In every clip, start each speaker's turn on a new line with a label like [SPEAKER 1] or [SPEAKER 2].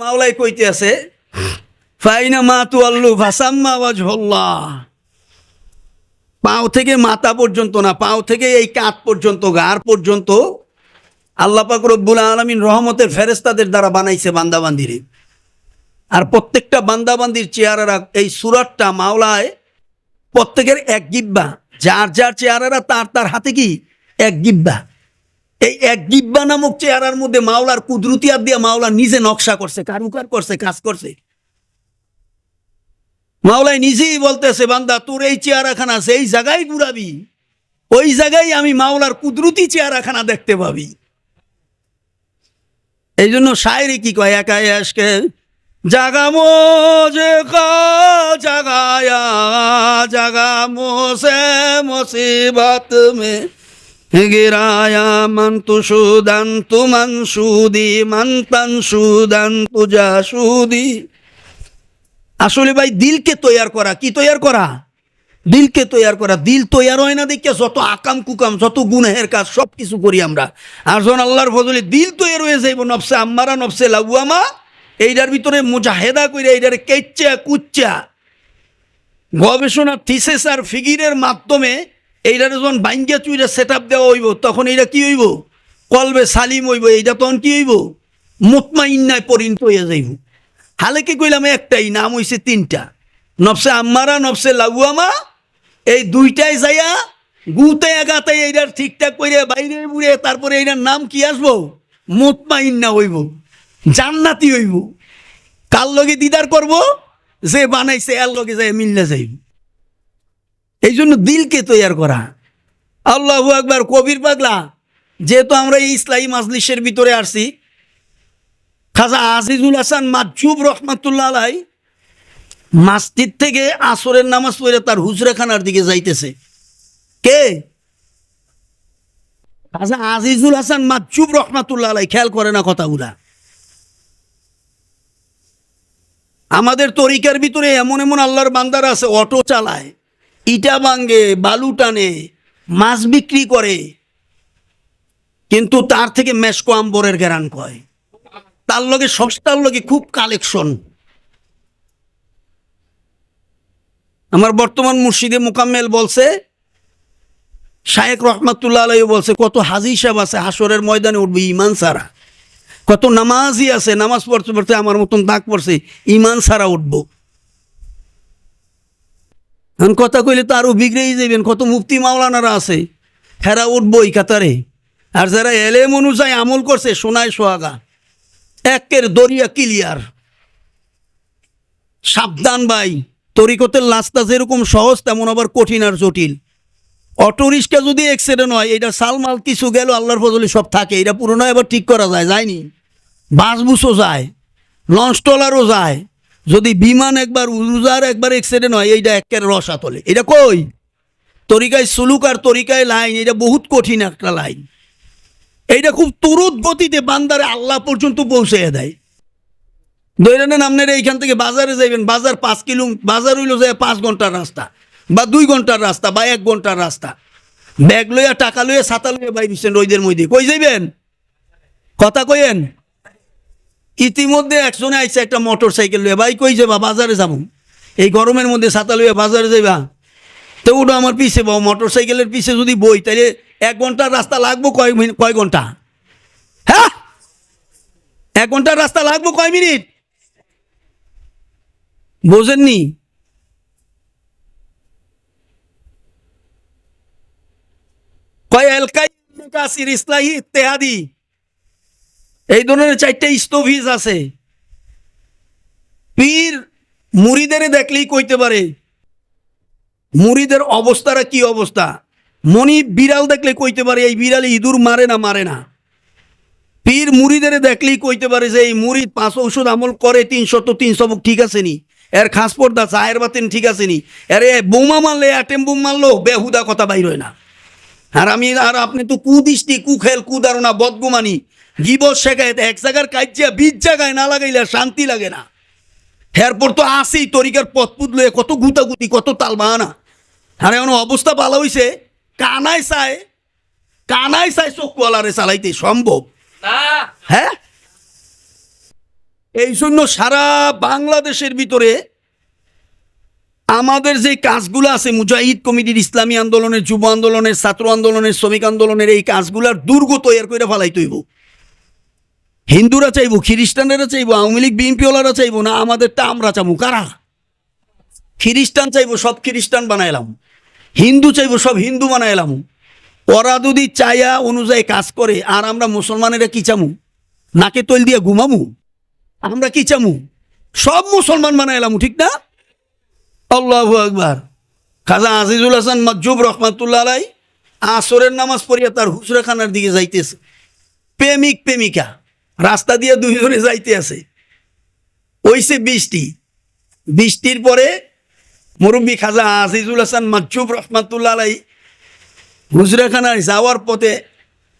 [SPEAKER 1] মাওলাই কইতে আছে, ফাইনা মা তু আল্লু ভাসাম্মা ওয়াজহুল্লাহ। পাও থেকে মাথা পর্যন্ত না, পাও থেকে এই কাত পর্যন্ত গার পর্যন্ত আল্লাহ পাক রব্বুল আলমিন রহমতের ফেরেস্তাদের দ্বারা বানাইছে বান্দাবান্দিরে। আর প্রত্যেকটা বান্দাবান্দির চেহারারা এই সুরাটটা মাওলায় প্রত্যেকের এক গিব্বা। যার যার চেহারারা তার তার হাতে কি? এক গিব্বা। এই এক গিব্বা নামক চেহারার মধ্যে মাওলার কুদরতিয়ার দিয়ে মাওলা নিজে নকশা করছে, কারুকার করছে, কাজ করছে। মাওলাই নিজেই বলতেছে, বান্দা, তোর এই চেহারাখানা সেই জায়গায় ঘুরাবি, ওই জায়গায় আমি মাওলার কুদরতি চেহারাখানা দেখতে পাবি। এই জন্য শায়রি কি কয়, একাই আজকে জাগামো যে জাগায়া, জাগামো সে মুসিবত মে। গিরায়া মন তু সুদান তু মন সুদি মন তন সুদান তুজা সুদি আসলে ভাই দিলকে তৈয়ার করা কি তৈয়ার করা দিলকে তৈয়ার করা দিল তৈয়ার হয় না দেখে যত আকাম কুকাম যত গুনাহের কাজ সব কিছু করি আমরা আর যখন আল্লাহর ফজলে দিল তৈয়ার হয়ে যাইব নফসে আম্মারা নফসে লাগুয়ামা এইটার ভিতরে মুজাহেদা করে এইটারে কেচ্চা কুচ্চা গবেষণা থিসেস আর ফিগিরের মাধ্যমে এইটারে যখন বাইঙ্গা চুইরা সেট আপ দেওয়া হইব, তখন এইটা কি হইব? কলবে সালিম হইব এইটা তখন কি হইব? মুতমাইন্নায় পরিণত হয়ে যাইব। হালে কি কইলাম, একটাই, নাম হইছে তিনটা। নফসে আম্মারা, নফসে লাগুয়ামা, এই দুইটাই যাইয়া গুতে গাতে এইটার ঠিকঠাক করে বাইরে বুড়ে তারপরে এইটার নাম কি আসব? মুতমাইন্না হইব। জান্নাতি হইব। কার লগে দিদার করব? যে বানাইছে, এর লগে যাই মিললে যাইব। এই জন্য দিলকে তৈয়ার করা। আল্লাহ একবার কবির পাগলা। যেহেতু আমরা এই ইসলামী মাজলিসের ভিতরে আসছি, খাজা আজিজুল হাসান মাজুব রহমাতুল্লাহ আলাই মাসজিদ থেকে আসরের নামাজ পড়ে তার হুজরাখানার দিকে যাইতেছে। কে? খাজা আজিজুল হাসান মাজুব রহমাতুল্লাহ আলাই খেয়াল করে না কথাগুলা। আমাদের তরিকার ভিতরে এমন এমন আল্লাহর বান্দার আছে, অটো চালায়। ইটা ভাঙ্গে বালু টানে, মাছ বিক্রি করে, কিন্তু তার থেকে মেশকো আম্বরের গ্যারান কয়। তার লগে সস্তার লগে খুব কালেকশন। আমার বর্তমান মুর্শিদে মোকাম্মেল বলছে, শায়েক রহমাতুল্লাহ আলাই বলছে, কত হাজি সাহেব আছে হাসরের ময়দানে উঠবে ইমান সারা কত নামাজি আছে, নামাজ পড়তে পড়তে আমার মতন দাগ পড়ছে ইমান সারা উঠবো। এখন কথা কইলে তো আরও বিগড়েই যাবেন কত মুফতি মাওলানারা আছে। হেরা উঠবো এই কাতারে। আর যারা এলেম অনুযায়ী আমল করছে, সোনায় সোহাগা। একের দরিয়া ক্লিয়ার। সাবধান ভাই, তরিকতের লাস্তা যেরকম সহজ, তেমন আবার কঠিন আর জটিল। অটো রিক্সা যদি অ্যাক্সিডেন্ট হয়, এটা সালমাল কিছু গেল, আল্লাহর ফজলে সব থাকে। এটা পুরোনো এবার ঠিক করা যায়, যায়নি। বাস বুসও যায়, লঞ্চ ট্রলারও যায়। যদি বিমান একবার উজার একবার অ্যাক্সিডেন্ট হয়, এইটা একের রসা তোলে এটা কই? তরিকায় সুলুক আর তরিকায় লাইন, এটা বহুত কঠিন একটা লাইন। এইটা খুব তুরুত গতিতে বান্দারে আল্লাহ পর্যন্ত পৌঁছে দেয়। দৈরানের আপনারা এইখান থেকে বাজারে যাইবেন, বাজার পাঁচ কিলো, বাজার হইল যায় পাঁচ ঘণ্টার রাস্তা, বা দুই ঘণ্টার রাস্তা, বা এক ঘণ্টার রাস্তা। ব্যাগ লইয়া, টাকা লইয়া, ছাতা লইয়া বাইরেছেন রোদের মধ্যে। কই যাইবেন? কথা কইেন ইতিমধ্যে একজনে আইসে একটা মোটর সাইকেল লইয়া, ভাই, কই যাবা? বাজারে যাব। এই গরমের মধ্যে ছাতা লইয়া বাজারে যাইবা? তো ওটা আমার পিছে বাবু মোটর সাইকেলের পিছে যদি বই তাহলে এক ঘণ্টার রাস্তা লাগবো কয় মিনিট কয় ঘণ্টা? হ্যাঁ? এক ঘণ্টার রাস্তা লাগবো কয় মিনিট? বোঝেননি? কয়, এলকাই ইসলাহি ইত্তেহাদি। এই ধরনের চারটে স্থবিজ আছে। পীর মুড়িদের দেখলেই কইতে পারে, মুড়িদের অবস্থাটা কি অবস্থা? মনি বিড়াল দেখলে কইতে পারে, এই বিড়াল ইঁদুর মারে না মারে না। পীর মুড়িদের দেখলেই কইতে পারে যে, এই মুড়ি পাঁচ ঔষধ আমল করে তিনশো তো তিনশো ঠিক আছে নি। এর খাস পর্দা চায়ের বাতেন ঠিক আছে নি। এর বোমা মারলে, অ্যাটেম বোম মারলো বেহুদা কথা বাইর হয় না। আর আমি, আর আপনি তো কুদৃষ্টি, কুখেল, কুদারণা, বদগুমানি। গিবস শেখায় এক জায়গার কাজ্যা বীজ জায়গায় না লাগাইলে শান্তি লাগে না। এরপর তো আসেই তরিকার পথ পুদলে কত গুতাগুতি কত তাল বাহানা আর এমন অবস্থা ভালো হইছে কানায় চায় কানায় চায় চক্ষুয়ালারে চালাইতে সম্ভব। হ্যাঁ? এই জন্য সারা বাংলাদেশের ভিতরে আমাদের যে কাজগুলো আছে মুজাহিদ কমিটির ইসলামী আন্দোলনের যুব আন্দোলনের ছাত্র আন্দোলনের শ্রমিক আন্দোলনের এই কাজগুলার দুর্গ তৈরি করে ফেলাই তৈব হিন্দুরা চাইব, খ্রিস্টানেরা চাইব, আওয়ামী লীগ, বিএনপিওয়ালারা চাইব, না আমাদেরটা আমরা চাবো কারা? খ্রিস্টান চাইব, সব খ্রিস্টান বানাইলাম। হিন্দু চাইব, সব হিন্দু বানাইলাম। ওরা যদি চায়া অনুযায়ী কাজ করে, আর আমরা মুসলমানেরা কি চামু? নাকে তৈল দিয়ে ঘুমামু? আমরা কি চামু? সব মুসলমান বানাইলাম, ঠিক না? আল্লাহু আকবার। খাজা আজিজুল হাসান মজ্জুব রহমাতুল্লাহ আলাই আসরের নামাজ পড়িয়া তার হুসরাখানার দিকে যাইতেছে। প্রেমিক, প্রেমিকা। রাস্তা দিয়ে দুইজনে যাইতে আছে। ওইসে বৃষ্টি। বৃষ্টির পরে মুরব্বী খাজা আজিজুল হাসান মজ্জুব রহমাতুল্লাহ হুজরাখানায় যাওয়ার পথে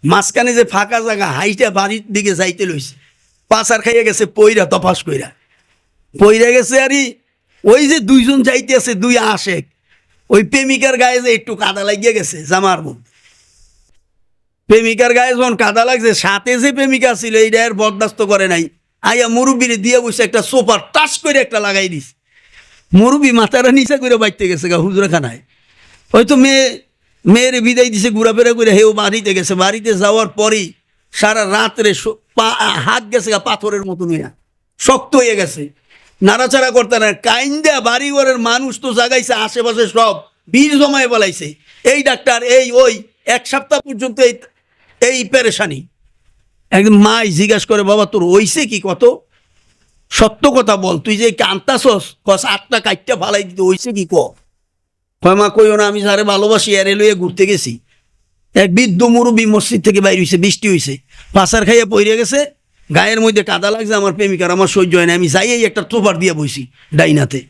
[SPEAKER 1] মাঝখানে যে ফাঁকা জায়গা, হাইটা বাড়ির দিকে যাইতে লইছে। পাচার খাইয়া গেছে, পইরা তফাস কইরা। পইরা গেছে আরই ওই যে দুইজন যাইতে আছে, দুই আশেক। ওই প্রেমিকার গায়ে যে একটু কাদা লাগিয়ে গেছে, জামার মধ্যে। প্রেমিকার গায়ে যখন কাদা লাগছে, সাথে যে প্রেমিকা ছিল এইটা আর বরদাস্ত করে নাই। আইয়া মুরব্বিরে দিয়ে বসে একটা সোফার টাস করে একটা লাগাই দিস। মুরব্বি মাথাটা নিচে করে বাইতে গেছে গা হুজরাখানায়। হয়তো মেয়ে, মেয়ের বিদায় দিছে, ঘোরাফেরা করে হেও বাড়িতে গেছে। বাড়িতে যাওয়ার পরেই সারা রাত্রে হাত গেছে গা পাথরের মতন হইয়া। শক্ত হয়ে গেছে। নাড়াচাড়া করতে না, কাইন্দা বাড়ি ঘরের মানুষ তো জাগাইছে, আশেপাশে সব। বীর জমায় বলাইছে এই ডাক্তার, এই, ওই, এক সপ্তাহ পর্যন্ত এই এই পেরেশানি। একদিন মাই জিজ্ঞাসা করে, বাবা, তোর ওইছে কি কত? সত্য কথা বল, তুই যে কান্তাছস, কস আটটা কাইটটা ফালাই দিতে ওইছে কি কয়, মা, কইও না, আমি যারে ভালোবাসি, এরে লইয়ে ঘুরতে গেছি। এক বৃদ্ধ মুরব্বী মসজিদ থেকে বাইর হইছে, বৃষ্টি হইছে। পাশার খাইয়ে পইরে গেছে, গায়ের মধ্যে কাদা লাগছে, আমার প্রেমিকার, আমার সহ্য হয় না আমি যাই একটা তোপার দিয়ে বইছি ডাইনাতে।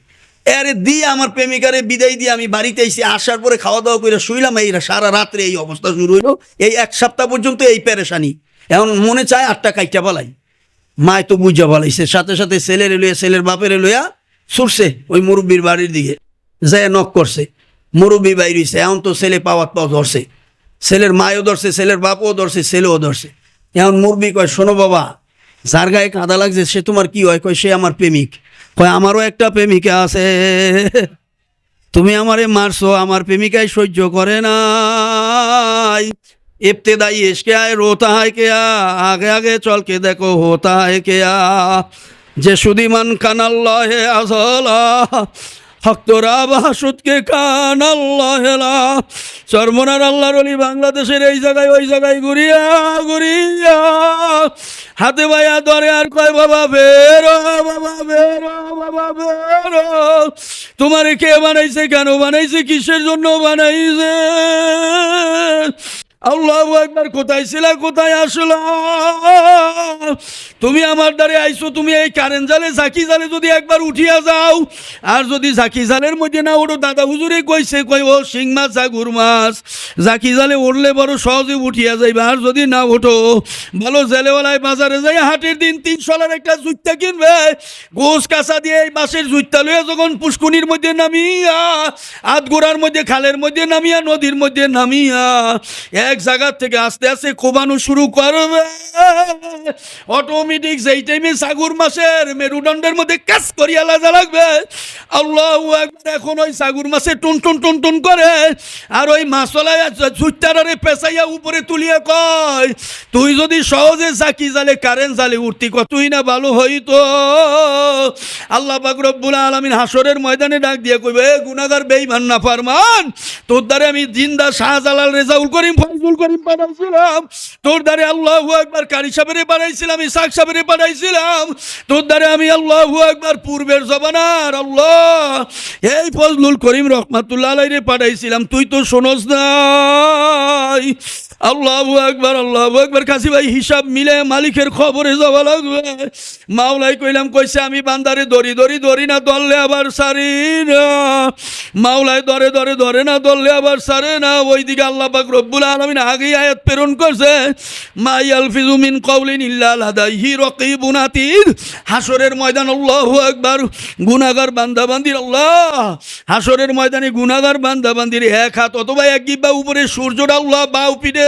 [SPEAKER 1] এরে দিয়ে আমার প্রেমিকারে বিদায় দিয়ে আমি বাড়িতে এসে আসার পরে খাওয়া দাওয়া করে শুইলাম, এই সারা রাত্রে এই অবস্থা শুরু হইল। এই এক সপ্তাহ পর্যন্ত এই প্যারেশানি এখন মনে চায় আটটা কাইটা বলাই। মায় তো বুঝা বলাইছে, সাথে সাথে ছেলের লইয়া, ছেলের বাপের লইয়া ছুটছে ওই মুরব্বীর বাড়ির দিকে। যায় নক করছে। মুরব্বী বাইরিছে এখন তো ছেলে পাওয়াত পাওয়া ধরছে। ছেলের মায়ও ধরছে, ছেলের বাপও ধরছে, ছেলেও ধরছে। এখন মুরব্বী কয়, শোনো বাবা যার গায়ে কাঁদা লাগছে, সে তোমার কি হয়? কয়, সে আমার প্রেমিক। কয়, আমারও একটা প্রেমিকা আছে। তুমি আমারে মারছো, আমার প্রেমিকায় সহ্য করে নাই। এস এসকে আয় রোতা হায় কেয়া। আগে আগে চলকে দেখো, হোতা হয় কেয়া। যে সুদিমান কানাল্লাহে আসলা আজলা হক্তরা বাসুদকে কান আল্লাহ চর্মনার আল্লাহর অলি বাংলাদেশের এই জায়গায়, ওই জায়গায় ঘুরিয়া ঘুরিয়া। হাতে ভাইয়া ধরে আর কয়, বাবা, বেরো বাবা বেরো বাবা, বেরো। তোমার কে বানাইছে, কেন বানাইছে, কিসের জন্য বানাইছে? আল্লাহ একবার কোথায় ছিলা, কোথায় আসলো? তুমি আমার দ্বারে আইছো, তুমি এই কারেন্ট জালে, ঝাঁকি জালে যদি একবার উঠিয়া যাও, আর যদি ঝাঁকি জালের মধ্যে না ওঠো দাদা হুজুরে কইছে কই ও শিং মাছ জাগুর মাছ। ঝাঁকি জালে উঠলে বড় সহজে উঠিয়া যাইবে, আর যদি না ওঠো ভালো জেলেওয়ালায় বাজারে যাই হাটের দিন তিন সলার একটা জুইতা কিনবে গোস কাঁচা দিয়ে এই বাঁশের জুইতা লইয়া যখন পুষ্কুনির মধ্যে নামিয়া আধগোড়ার মধ্যে, খালের মধ্যে নামিয়া, নদীর মধ্যে নামিয়া এক জায়গা থেকে আস্তে আস্তে কোবানো শুরু করবে। অটোমেটিক যেই টাইমে সাগুর মাসের মেরুদণ্ডের মধ্যে কাজ করিয়া লাগা লাগবে। আল্লাহ এখন ওই সাগুর মাসে টুন টুন টুন টুন করে। আর ওই মাসলায় জুইতারে পেঁচাইয়া উপরে তুলিয়া কয়, তুই যদি সহজে চাকি জালে কারেন্ট জালে উঠতি কতই না ভালো হইতো। আল্লাহ পাক রব্বুল আলামিন হাসরের ময়দানে ডাক দিয়ে কইবে, "এ গুনাহগার, বেঈমান না ফারমান তোর দ্বারে আমি জিন্দা শাহজালাল রেজাউল করিম ফয়জুল করিম বানাইছিলাম। তোর দ্বারে আল্লাহ একবার কারি সাহেবের বানাইছিলাম, ইসাক সাহেবের বানাইছিলাম। তোর দ্বারে আমি আল্লাহ একবার পূর্বের জবানার আল্লাহ। এই ফজলুল করিম রহমাতুল্লাহ আলাইরে পাঠাইছিলাম তুই তো শোনস নাই। আল্লাহু আকবার আল্লাহু আকবার। কাশি ভাই, হিসাব মিলে মালিকের খবরে যাওয়া লাগবে। মাওলাই কইলাম, কইছে, আমি বান্দারে দড়ি দড়ি দড়ি না, দললে আবার সারি না। মাওলাই ধরে ধরে ধরে না, দললে আবার সারে না। ওইদিকে আল্লাহ পাক রব্বুল আলামিন আগেই আয়াত প্রেরণ করছে মাই আলফিজু মিন কওলিন ইল্লা লাদাইহি রাকিবুন আতীদ। হাসরের ময়দান আল্লাহু আকবার, গুনাহগার বান্দা বান্দির আল্লাহ। হাসরের ময়দানে গুনাহগার বান্দা বান্দির এক হাত অথবা এক গিব্বা উপরে সূর্যটা আল্লাহ বাউ পিঠে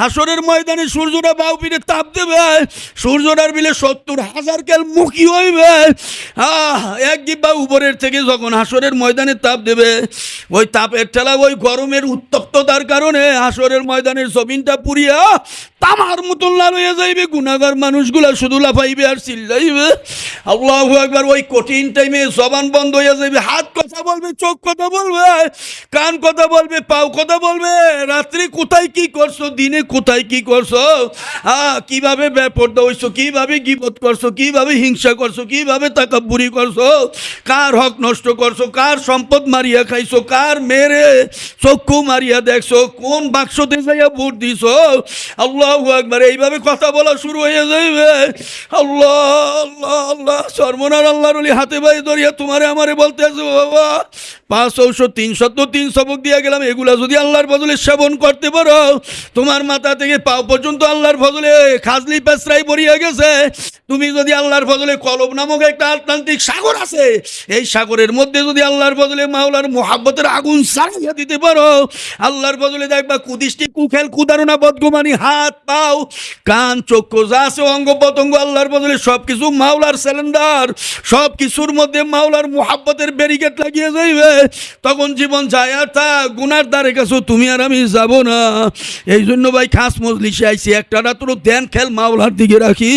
[SPEAKER 1] হাসরের ময়দানে সূর্যটা বাউ পিঠে তাপ দেবে, সূর্যটার বিলে সত্তর হাজার কেল মুখী হইবে। আহ, এক গিব্বা উপরের থেকে যখন হাসরের ময়দানে তাপ দেবে, ওই তাপের ঠেলা ওই গরমের উত্তপ্ততার কারণে হাসরের ময়দানের জমিনটা পুরিয়া তামার মতন লাল হয়ে যাইবে গুণাগার মানুষগুলা শুধু লাফাইবে আর চিল্লাইবে। আল্লাহ একবার ওই কঠিন টাইমে জবান বন্ধ হয়ে যাইবে, হাত কথা বলবে, চোখ কথা বলবে, কান কথা বলবে, পাও কথা বলবে, রাত্রি কোথায় কি করছ, দিনে কোথায় কি করছ? হ্যাঁ কীভাবে বেপর্দা হইছো? কীভাবে গিবত করছ? কীভাবে হিংসা করছ? কীভাবে তাকাব্বুরি করছ? কার হক নষ্ট করছ? কার সম্পদ মারিয়া খাইছো? কার মেরে চক্ষু মারিয়া দেখছ? কোন বাক্সতে যাইয়া ভোট দিছো? আল্লাহ একবার এইভাবে কথা বলা শুরু হয়ে যাইবে। আল্লাহ আল্লাহ আল্লাহ সর্বনার আল্লাহর হাতে ভাই ধরিয়া তোমারে আমারে বলতে আছে বাবা। পাঁচ ঔষধ তিনশো তো তিন সবক দিয়ে গেলাম। এগুলা যদি আল্লাহর বদলে সেবন করতে পারো, তোমার মাথা থেকে পাও পর্যন্ত আল্লাহর ফজলে খাজলি পেসরাই বরিয়া গেছে। তুমি যদি আল্লাহর ফজলে কলব নামক একটা আটলান্টিক সাগর আছে, এই সাগরের মধ্যে যদি আল্লাহর বদলে মাওলার মোহাব্বতের আগুন সারাইয়া দিতে পারো, আল্লাহর বদলে দেখবা কুদিষ্টি, কুখেল কুদারুনা বদগুমানি, হাত, পাও, কান, চক্ষু যা আছে, অঙ্গ পতঙ্গ আল্লাহর বদলে সব কিছু মাওলার সিলিন্ডার সব কিছুর মধ্যে মাওলার মোহাব্বতের ব্যারিকেড লাগিয়ে যাইবে। তখন জীবন যায় আর তা গুনার দ্বারে কাছে তুমি আর আমি যাব না। এই জন্য ভাই খাস মজলিসে আইছি একটা রাত্র ধ্যান খেল মাওলার দিকে রাখি।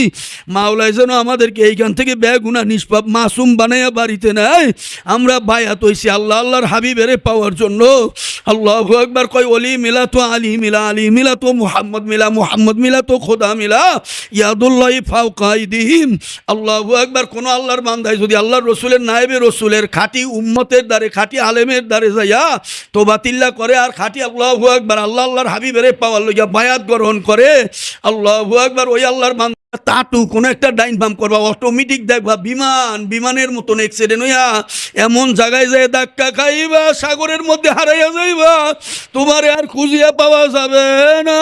[SPEAKER 1] মাওলাই যেন আমাদেরকে এইখান থেকে বেগুনা নিষ্পাপ মাসুম বানাইয়া বাড়িতে নেয়। আমরা বায়াত হইছি আল্লাহ, আল্লাহর হাবিবেরে পাওয়ার জন্য। আল্লাহ একবার কয়, অলি মিলা তো আলী মিলা আলী মিলা তো মুহাম্মদ মিলা মুহাম্মদ মিলা তো খোদা মিলা। ইয়াদুল্লাহ ফাউকাইদিহিম আল্লাহ একবার কোনো আল্লাহর বান্দায় যদি আল্লাহর রসুলের নায়েবে রসুলের খাঁটি উম্মতের দ্বারে, খাঁটি আলেমের দ্বারে যাইয়া তো বাতিল্লা করে আর খাঁটি আল্লাহ একবার আল্লাহ, আল্লাহর হাবিবেরে পাওয়ার লইয়া বায়াত গ্রহণ করে, আল্লাহ একবার ওই আল্লাহর তাটু কোনো একটা ডাইন বাম করবা অটোমেটিক দেখবা, বিমান, বিমানের মতন এক্সিডেন্ট হইয়া এমন জায়গায় যায় ধাক্কা খাইবা, সাগরের মধ্যে হারাইয়া যাইবা, তোমারে আর খুঁজিয়া পাওয়া যাবে না।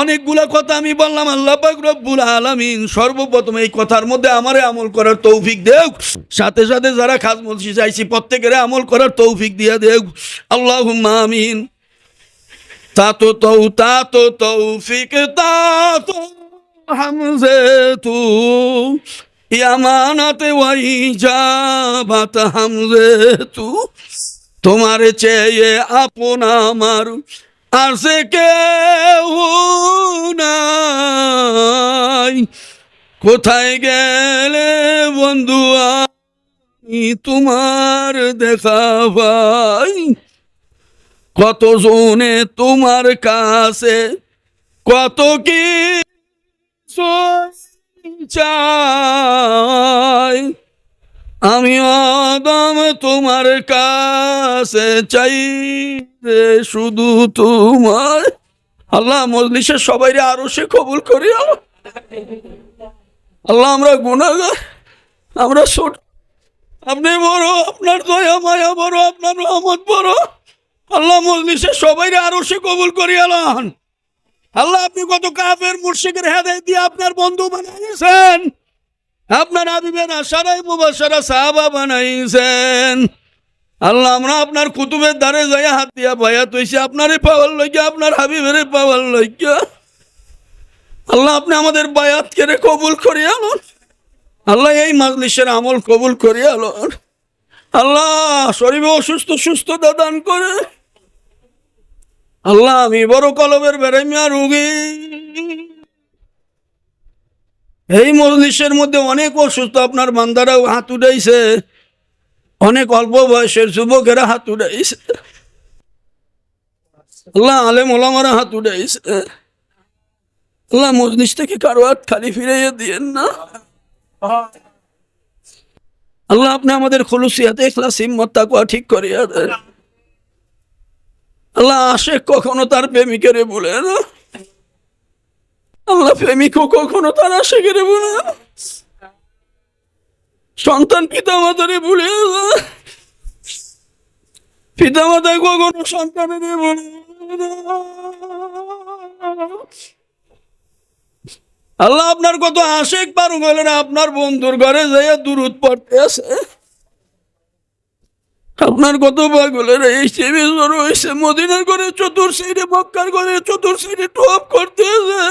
[SPEAKER 1] অনেকগুলা কথা আমি বললাম, আল্লাহ রব্বুল আলামিন সর্বপ্রথম এই কথার মধ্যে আমারে আমল করার তৌফিক দেও সাথে সাথে যারা খাস চাইছি প্রত্যেকের আমল করার তৌফিক দিয়া দেও আল্লাহ আমিন। তাতো তৌ তাতো তৌফিক তাতো হামজে তু ইয়ামানাতে ওয়াই যাবাত হামজে তু তোমার চেয়ে আপন আমার আর সে কেউ নাই কোথায় গেলে বন্ধু আমি তোমার দেখা ভাই কত জনে তোমার কাছে কত কি চাই? আমি আদম তোমার কাছে চাই রে শুধু তোমার আল্লাহ মজলিসের সবাই আরও সে কবুল করি, আল্লাহ। আমরা গুণাগার আমরা ছোট। আপনি বড়, আপনার দয়া, মায়া বড়, আপনার রহমত বড়। আল্লাহ মজলিসে সবাই আরও সে কবুল করি আলান আল্লাহ, আপনি কত কাফের মুর্শিকের হেদায় দিয়ে আপনার বন্ধু বানাইছেন। আপনার আবিবের আশারাই মুবাসারা সাহাবা বানাইছেন। আল্লাহ, আমরা আপনার কুতুবের দ্বারে যাইয়া হাত দিয়া বায়াত হইছে আপনারে পাওয়ার লইয়া আপনার হাবিবের পাওয়ার লইয়া আল্লাহ, আপনি আমাদের বায়াত কেড়ে কবুল করিয়া আল্লাহ, এই মাজলিসের আমল কবুল করিয়া আলন আল্লাহ শরীরে অসুস্থ সুস্থতা দান করে। আল্লাহ, আমি বড় কলবের বেড়াইমিয়া রুগী। এই মজলিসের মধ্যে অনেক অসুস্থ আপনার বান্দারাও হাত উঠাইছে। অনেক অল্প বয়সের যুবকেরা হাত উঠাইছে। আল্লাহ, আলেম ওলামারা হাত উঠাইছে। আল্লাহ, মজলিস থেকে কারও হাত খালি ফিরাইয়া দিয়েন না। আল্লাহ আপনি আমাদের খলুসিয়াতে এখলাস হিম্মত তাকুয়া ঠিক করিয়া দেন। আল্লাহ আশেক কখনো তার প্রেমিকেরে বলে না। আল্লাহ প্রেমিকও কখনো তার আশেকেরে বলে না। সন্তান পিতা মাতারে বলে পিতা মাতা কখনো সন্তানের বলে না। আল্লাহ আপনার কত আশেক পারু গেলেন আপনার বন্ধুর ঘরে যাইয়া দূরত পড়তে আছে আপনার কত পাগলের এই সেবে মদিনার করে চতুর সাইডে মক্কার করে চতুর সাইডে টপ করতেছে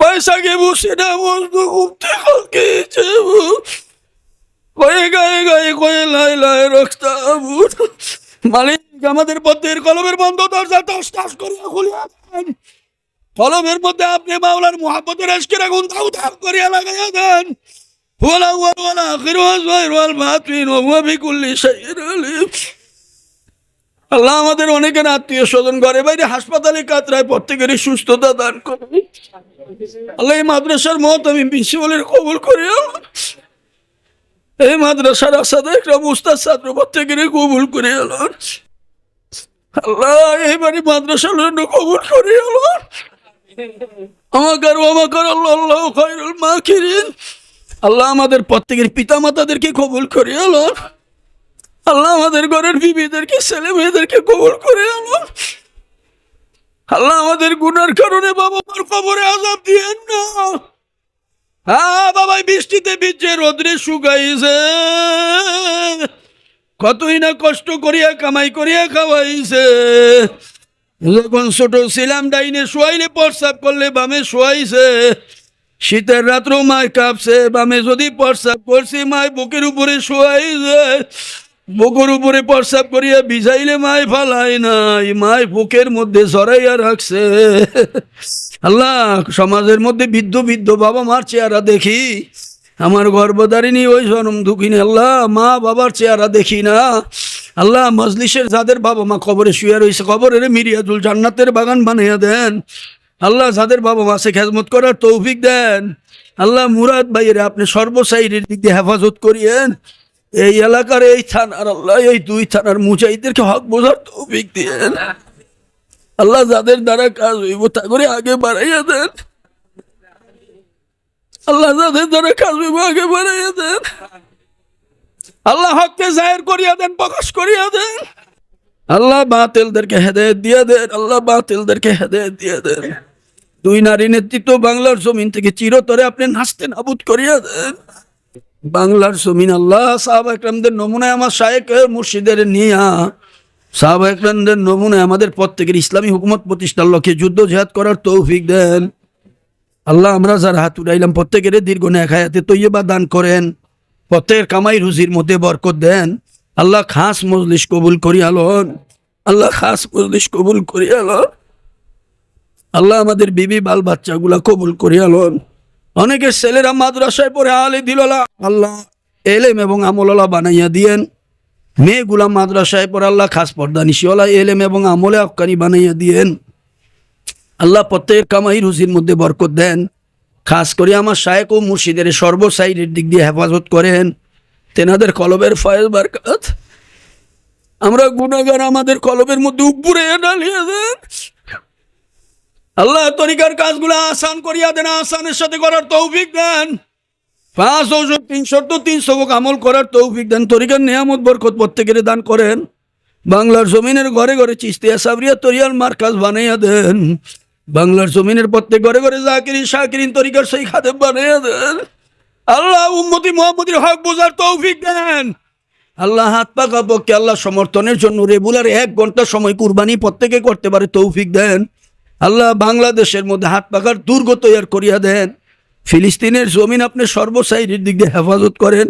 [SPEAKER 1] পয়সা কে বসে না মজদু উঠতে কালকে কয়ে গায়ে গায়ে কয়ে লাই লাই রক্তা মালিক, আমাদের পথের কলমের বন্ধ দরজা টাস টাস করিয়া খুলিয়া কলমের মধ্যে আপনি মাওলার মোহাম্মতের আজকের আগুন দাউ দাউ করিয়া লাগাইয়া দেন। আল্লাহ আমাদের অনেকের আত্মীয় স্বজন ঘরে বাইরে হাসপাতালে কাতরায়, প্রত্যেকেরই সুস্থতা দান করে আল্লাহ এই মাদ্রাসার মত আমি প্রিন্সিপালের কবুল করি। এই মাদ্রাসার আসাদে একটা মুস্তাদ ছাত্র প্রত্যেকেরই কবুল করে। আল্লাহ আল্লাহ এইবারে মাদ্রাসার জন্য কবুল করে। আল্লাহ আল্লাহ আল্লাহ আমাদের প্রত্যেকের পিতা মাতাদেরকে কবুল করে আল্লাহ আল্লাহ আমাদের ঘরের বিবিদেরকে, ছেলে মেয়েদেরকে কবুল করে আল্লাহ আল্লাহ আমাদের গুনার কারণে বাবা মার কবরে আজাব দিয়েন না হ্যাঁ বাবা এই বৃষ্টিতে ভিজছে রোদ্রে শুকাইছে। কতই না কষ্ট করিয়া, কামাই করিয়া খাওয়াইছে। যখন ছোট ছিলাম, ডাইনে শোয়াইলে প্রস্রাব করলে বামে শোয়াইছে। শীতের রাত্রেও মায় কাঁপছে, বামে যদি প্রস্রাব করছি মায় বুকের উপরে শোয়াইছে। বুকের উপরে প্রস্রাব করিয়া ভিজাইলে মায় ফালাই নাই মায় বুকের মধ্যে জড়াইয়া রাখছে। আল্লাহ, সমাজের মধ্যে বৃদ্ধ বৃদ্ধ বাবা মার চেহারা দেখি। আমার গর্ভধারিণী ওই জনম দুঃখিনী, আল্লাহ, মা বাবার চেহারা দেখি না। আল্লাহ মজলিসের যাদের বাবা মা কবরে শুয়ে রয়েছে, কবরের মিরিয়াদুল জান্নাতের বাগান বানাইয়া দেন। আল্লাহ যাদের বাবা মা সে খেজমত করার তৌফিক দেন। আল্লাহ মুরাদ ভাইয়ের, আপনি সর্বসাইডের দিক দিয়ে হেফাজত করিয়েন। এই এলাকার এই থানার আল্লাহ, এই দুই থানার মুজাহিদেরকে হক বোঝার তৌফিক দিয়েন। আল্লাহ যাদের দ্বারা কাজ হইব, তা করে আগে বাড়াইয়া দেন। আল্লাহ যাদের দ্বারা কাজ হইব, আগে বাড়াইয়া দেন। আল্লাহ হককে জাহের করিয়া দেন, প্রকাশ করিয়া দেন। আল্লাহ বাতিলদেরকে হেদায়ত দিয়ে দেন, আল্লাহ বাতিলদেরকে হেদায়ত দিয়ে দেন। দুই নারী নেতৃত্ব বাংলার জমিন থেকে চিরতরে আপনি নাচতে নাবুদ করিয়া দেন। বাংলার জমিন আল্লাহ সাহাব একরামদের নমুনায় আমার শায়েক মুর্শিদের নিয়া, সাহাব একরামদের নমুনায় আমাদের প্রত্যেকের ইসলামী হুকুমত প্রতিষ্ঠার লক্ষ্যে যুদ্ধ জেহাদ করার তৌফিক দেন। আল্লাহ আমরা যারা হাত উড়াইলাম, প্রত্যেকের দীর্ঘ ন্যাক হায়াতে তৈয়বা দান করেন। প্রত্যেকের কামাই রুজির মধ্যে বরকত দেন। আল্লাহ খাস মজলিস কবুল করি আলন আল্লাহ খাস মজলিস কবুল করি আলন আল্লাহ আমাদের বিবি, বাল বাচ্চাগুলা কবুল করি আলন অনেকের ছেলেরা মাদ্রাসায় পড়ে আলে দিললা আল্লাহ এলেম এবং আমললা বানাইয়া দিয়েন। মেয়েগুলা মাদ্রাসায় পড়ে আল্লাহ খাস পর্দা নিশিওয়ালা, এলেম এবং আমলে আফকানি বানাইয়া দিয়েন। আল্লাহ প্রত্যেকের কামাই রুজির মধ্যে বরকত দেন। খাস করে আমার শায়েক ও মুর্শিদের সর্ব সাইডের দিক দিয়ে হেফাজত করেন। তেনাদের কলবের ফয়েজ বারকাত। আমরা গুণাগার আমাদের কলবের মধ্যে উপরে ডালিয়ে দেন। আল্লাহ তরিকার কাজগুলো আসান করিয়া দেন, আসানের সাথে করার তৌফিক দেন। পাঁচ ঔষধ তিনশো তো তিনশো আমল করার তৌফিক দেন। তরিকার নিয়ামত, বরকত প্রত্যেকের দান করেন। বাংলার জমিনের ঘরে ঘরে চিস্তিয়া সাবরিয়া তরিয়াল মার্কাজ বানাইয়া দেন। বাংলার জমিনের প্রত্যেক ঘরে ঘরে জাকিরি শাকিরিন তরিকার সেই খাদে বানাইয়া দেন। আল্লাহ উম্মতি মোহাম্মদের হক বোঝার তৌফিক দেন। আল্লাহ হাত পাকা পক্ষে আল্লাহ সমর্থনের জন্য রেগুলার এক ঘণ্টা সময় কুরবানি প্রত্যেকে করতে পারে তৌফিক দেন। আল্লাহ বাংলাদেশের মধ্যে হাত পাকার দুর্গ তৈয়ার করিয়া দেন। ফিলিস্তিনের জমিন আপনি সর্বসাইডের দিক দিয়ে হেফাজত করেন।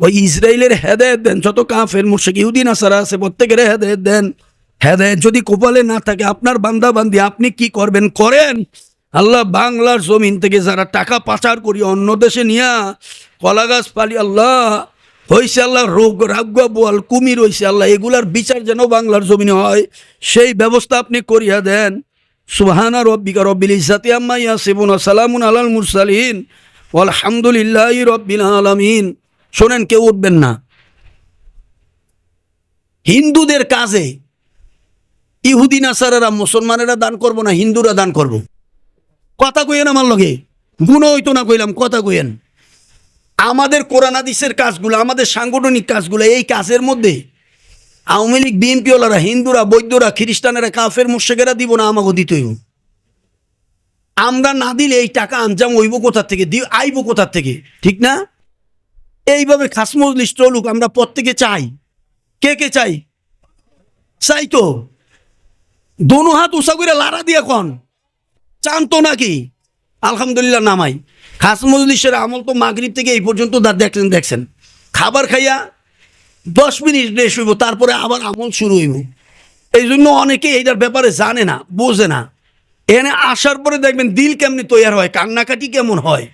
[SPEAKER 1] ওই ইসরায়েলের হেদায়ত দেন, যত কাফের মুর্শিক ইহুদিন আসারা আছে, প্রত্যেকের হেদায়ত দেন। হেদায়ত যদি কপালে না থাকে, আপনার বান্দা বান্দি আপনি কি করবেন? করেন। আল্লাহ বাংলার জমিন থেকে যারা টাকা পাচার করি, অন্য দেশে নিয়া কলা গাছ পালি, আল্লাহ হয়েছে আল্লাহ রোগ রাগ্য বোয়াল, কুমির হয়েছে আল্লাহ, এগুলার বিচার যেন বাংলার জমিনে হয়, সেই ব্যবস্থা আপনি করিয়া দেন। সুহানা রব্বিকা রব্বিল ইজ্জাতি আম্মা ইয়াসিফুন ওয়া সালামুন আলাল মুরসালিন। আলহামদুলিল্লাহি রব্বিল আলামিন। শোনেন, কেউ উঠবেন না। হিন্দুদের কাজে ইহুদি, নাসারারা, মুসলমানেরা দান করব না, হিন্দুরা দান করব। কথা কইেন আমার লগে? গুণ হইতো না কইলাম, কথা কইেন আমাদের কোরআন হাদিসের কাজগুলো, আমাদের সাংগঠনিক কাজগুলো, এই কাজের মধ্যে আওয়ামী লীগ, বিএনপিওয়ালারা, হিন্দুরা, বৈদ্যরা, খ্রিস্টানেরা, কাফের, মুর্শেকেরা দিব না, আমাকে দিতে হইব। আমরা না দিলে এই টাকা আঞ্জাম হইব কোথার থেকে? দি আইব কোথার থেকে? ঠিক না? এইভাবে খাসমজলিস চলুক, আমরা প্রত্যেকে চাই। কে কে চাই? চাই তো? দোনো হাত উষা করে লাড়া দিয়ে কন। চান তো নাকি? আলহামদুলিল্লাহ নামাই। খাস মজলিসের আমল তো মাগরিব থেকে এই পর্যন্ত দেখছেন দেখছেন। খাবার খাইয়া দশ মিনিট রেস্ট হইব, তারপরে আবার আমল শুরু হইব। এই জন্য অনেকে এইটার ব্যাপারে জানে না, বোঝে না। এখানে আসার পরে দেখবেন দিল কেমনি তৈয়ার হয়, কান্নাকাটি কেমন হয়।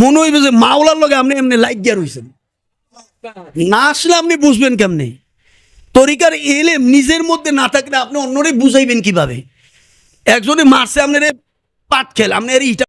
[SPEAKER 1] মনে হইবে যে মাওলার লগে আপনি এমনি লাইক গিয়া রয়েছেন না আসলে আপনি বুঝবেন কেমনে? তরিকার এলেম নিজের মধ্যে না থাকলে আপনি অন্যরে বুঝাইবেন কীভাবে? একজনে মারছে, আপনার পাট খেল, আপনার ইটা